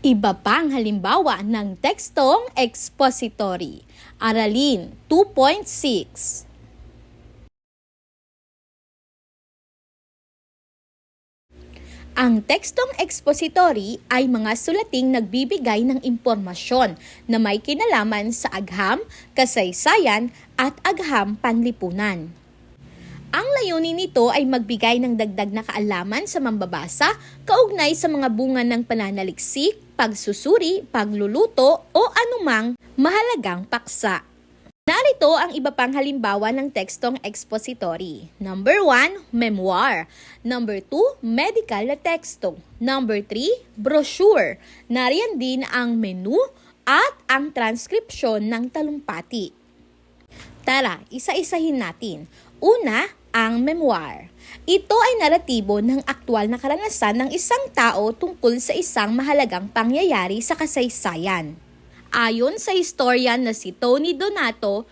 Iba pang halimbawa ng tekstong expository. Aralin 2.6 Ang tekstong expository ay mga sulating nagbibigay ng impormasyon na may kinalaman sa agham, kasaysayan at agham panlipunan. Ang layunin nito ay magbigay ng dagdag na kaalaman sa mambabasa kaugnay sa mga bunga ng pananaliksik, pagsusuri, pagluluto o anumang mahalagang paksa. Narito ang iba pang halimbawa ng tekstong expository. Number 1, memoir. Number 2, medical na teksto. Number 3, brochure. Nariyan din ang menu at ang transkripsyon ng talumpati. Tara, isa-isahin natin. Una, ang memoir. Ito ay naratibo ng aktwal na karanasan ng isang tao tungkol sa isang mahalagang pangyayari sa kasaysayan. Ayon sa historian na si Tony Donato,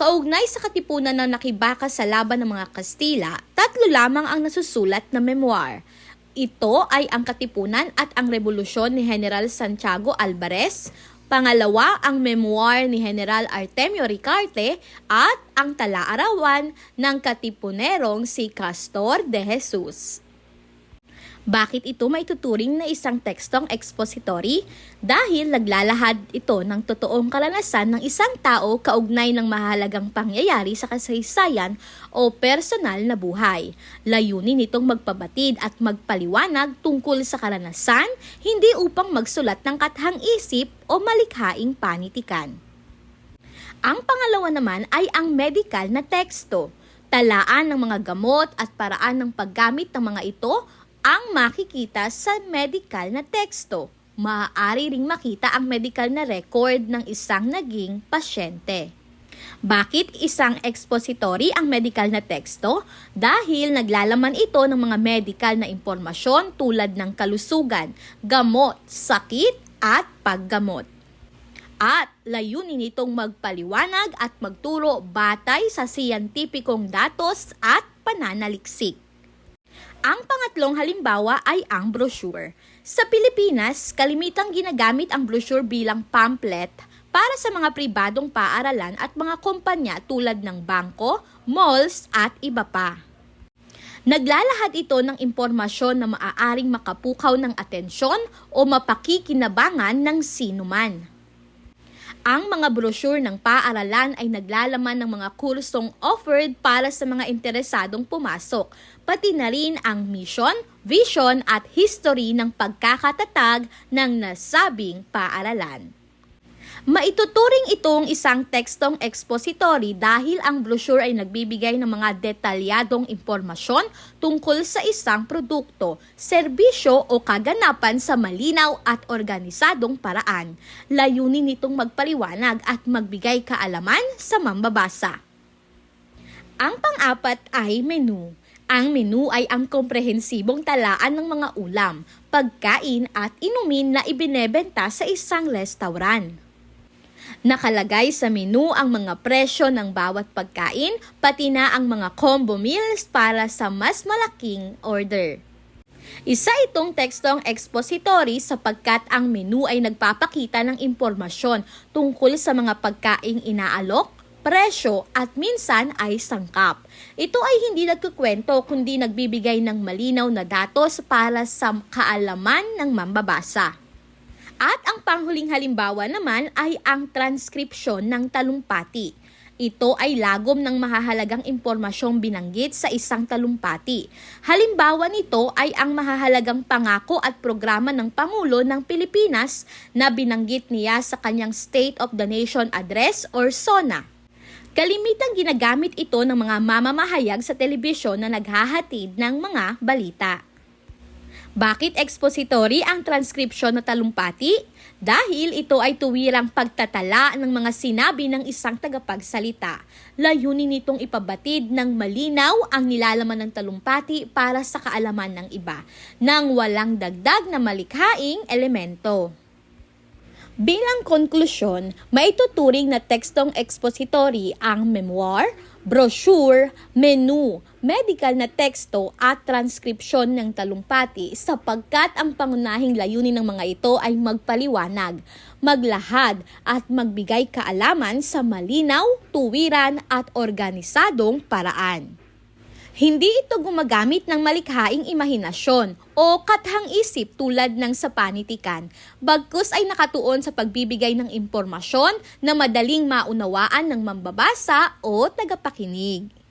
kaugnay sa katipunan ng nakibaka sa laban ng mga Kastila, tatlo lamang ang nasusulat na memoir. Ito ay ang katipunan at ang revolusyon ni General Santiago Alvarez, pangalawa ang memoir ni General Artemio Ricarte at ang tala-arawan ng katipunerong si Castor de Jesus. Bakit ito may tuturing na isang tekstong expository? Dahil naglalahad ito ng totoong karanasan ng isang tao kaugnay ng mahalagang pangyayari sa kasaysayan o personal na buhay. Layunin nitong magpabatid at magpaliwanag tungkol sa karanasan, hindi upang magsulat ng kathang isip o malikhaing panitikan. Ang pangalawa naman ay ang medical na teksto. Talaan ng mga gamot at paraan ng paggamit ng mga ito ang makikita sa medical na teksto. Maaari ring makita ang medical na record ng isang naging pasyente. Bakit isang expository ang medical na teksto? Dahil naglalaman ito ng mga medical na impormasyon tulad ng kalusugan, gamot, sakit at paggamot. At layunin nitong magpaliwanag at magturo batay sa siyentipikong datos at pananaliksik. Ang pangatlong halimbawa ay ang brochure. Sa Pilipinas, kalimitang ginagamit ang brochure bilang pamphlet para sa mga pribadong paaralan at mga kumpanya tulad ng bangko, malls at iba pa. Naglalahad ito ng impormasyon na maaaring makapukaw ng atensyon o mapakikinabangan ng sinuman. Ang mga brochure ng paaralan ay naglalaman ng mga kursong offered para sa mga interesadong pumasok, pati na rin ang mission, vision at history ng pagkakatatag ng nasabing paaralan. Maituturing itong isang tekstong expository dahil ang brochure ay nagbibigay ng mga detalyadong impormasyon tungkol sa isang produkto, serbisyo o kaganapan sa malinaw at organisadong paraan. Layunin nitong magpaliwanag at magbigay kaalaman sa mambabasa. Ang pang-apat ay menu. Ang menu ay ang komprehensibong talaan ng mga ulam, pagkain at inumin na ibinebenta sa isang restaurant. Nakalagay sa menu ang mga presyo ng bawat pagkain, pati na ang mga combo meals para sa mas malaking order. Isa itong tekstong expository sapagkat ang menu ay nagpapakita ng impormasyon tungkol sa mga pagkaing inaalok, presyo at minsan ay sangkap. Ito ay hindi nagkukwento kundi nagbibigay ng malinaw na datos para sa kaalaman ng mambabasa. At ang panghuling halimbawa naman ay ang transkripsyon ng talumpati. Ito ay lagom ng mahahalagang impormasyong binanggit sa isang talumpati. Halimbawa nito ay ang mahahalagang pangako at programa ng Pangulo ng Pilipinas na binanggit niya sa kanyang State of the Nation Address or SONA. Kalimitang ginagamit ito ng mga mamamahayag sa telebisyon na naghahatid ng mga balita. Bakit expository ang transkripsyon na talumpati? Dahil ito ay tuwirang pagtatala ng mga sinabi ng isang tagapagsalita. Layunin nitong ipabatid ng malinaw ang nilalaman ng talumpati para sa kaalaman ng iba, nang walang dagdag na malikhaing elemento. Bilang konklusyon, maituturing na tekstong expository ang memoir, brochure, menu, medical na teksto at transkripsyon ng talumpati sapagkat ang pangunahing layunin ng mga ito ay magpaliwanag, maglahad at magbigay kaalaman sa malinaw, tuwiran at organisadong paraan. Hindi ito gumagamit ng malikhaing imahinasyon o kathang isip tulad ng sa panitikan, bagkus ay nakatuon sa pagbibigay ng impormasyon na madaling maunawaan ng mambabasa o tagapakinig.